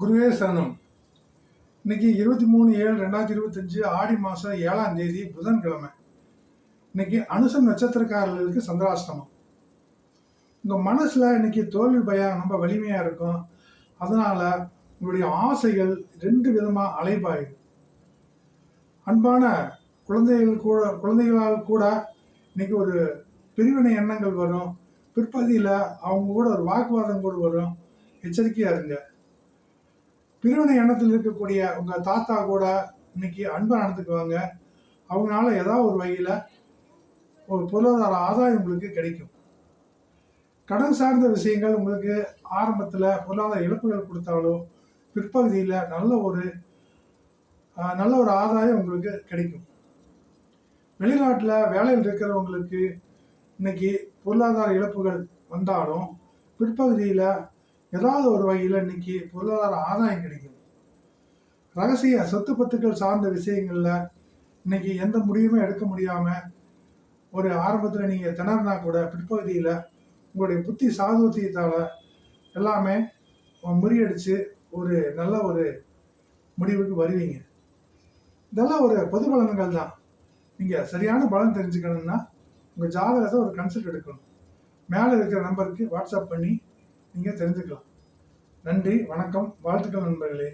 குருவே சரணம். இன்னைக்கு இருபத்தி மூணு ஏழு ரெண்டாயிரத்தி இருபத்தஞ்சு ஆடி மாதம் ஏழாம் தேதி புதன்கிழமை. இன்னைக்கு அனுசம் நட்சத்திரக்காரர்களுக்கு சந்திராஷ்டமம். உங்கள் மனசில் இன்னைக்கு தோல்வி பயம் ரொம்ப வலிமையாக இருக்கும். அதனால் உங்களுடைய ஆசைகள் ரெண்டு விதமாக அலைபாயும் அன்பான குழந்தைகள் கூட குழந்தைகளால் கூட இன்னைக்கு ஒரு பிரிவினை எண்ணங்கள் வரும். பிற்பகுதியில் அவங்க கூட ஒரு வாக்குவாதம் கூட வரும். எச்சரிக்கையாக இருங்க. பிரிவினை எண்ணத்தில் இருக்கக்கூடிய உங்கள் தாத்தா கூட இன்னைக்கு அன்பை நடந்துக்குவாங்க அவங்களால ஏதாவது ஒரு வகையில் ஒரு பொருளாதார ஆதாயம் உங்களுக்கு கிடைக்கும். கடன் சார்ந்த விஷயங்கள் உங்களுக்கு ஆரம்பத்தில் பொருளாதார இழப்புகள் கொடுத்தாலோ பிற்பகுதியில் நல்ல ஒரு நல்ல ஒரு ஆதாயம் உங்களுக்கு கிடைக்கும். வெளிநாட்டில் வேலையில் இருக்கிறவங்களுக்கு இன்னைக்கு பொருளாதார இழப்புகள் வந்தாலும் பிற்பகுதியில் ஏதாவது ஒரு வகையில் இன்னைக்கு பொருளாதார ஆதாயம் கிடைக்கும் ரகசிய சொத்து பத்துக்கள் சார்ந்த விஷயங்களில் இன்னைக்கு எந்த முடிவுமே எடுக்க முடியாமல் ஒரு ஆரம்பத்தில் நீங்கள் திணறினா கூட பிற்பகுதியில் உங்களுடைய புத்தி சாதுவத்தியத்தால் எல்லாமே முறியடித்து ஒரு நல்ல ஒரு முடிவுக்கு வருவீங்க. இதெல்லாம் ஒரு பொது பலன்கள் தான். நீங்கள் சரியான பலன் தெரிஞ்சுக்கணும்னா உங்கள் ஜாதகத்தை ஒரு கன்சல்ட் எடுக்கணும். மேலே இருக்கிற நம்பருக்கு வாட்ஸ்அப் பண்ணி நீங்கள் தெரிஞ்சுக்கலாம். நன்றி வணக்கம் வாழ்த்துக்கள் நண்பர்களே.